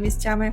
місцями.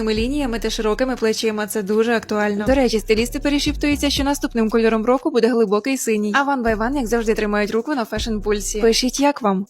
прямими лініями та широкими плечима. Це дуже актуально. До речі, стилісти перешіптуються, що наступним кольором року буде глибокий синій. А ван бай ван, як завжди, тримають руку на фешн пульсі. Пишіть, як вам.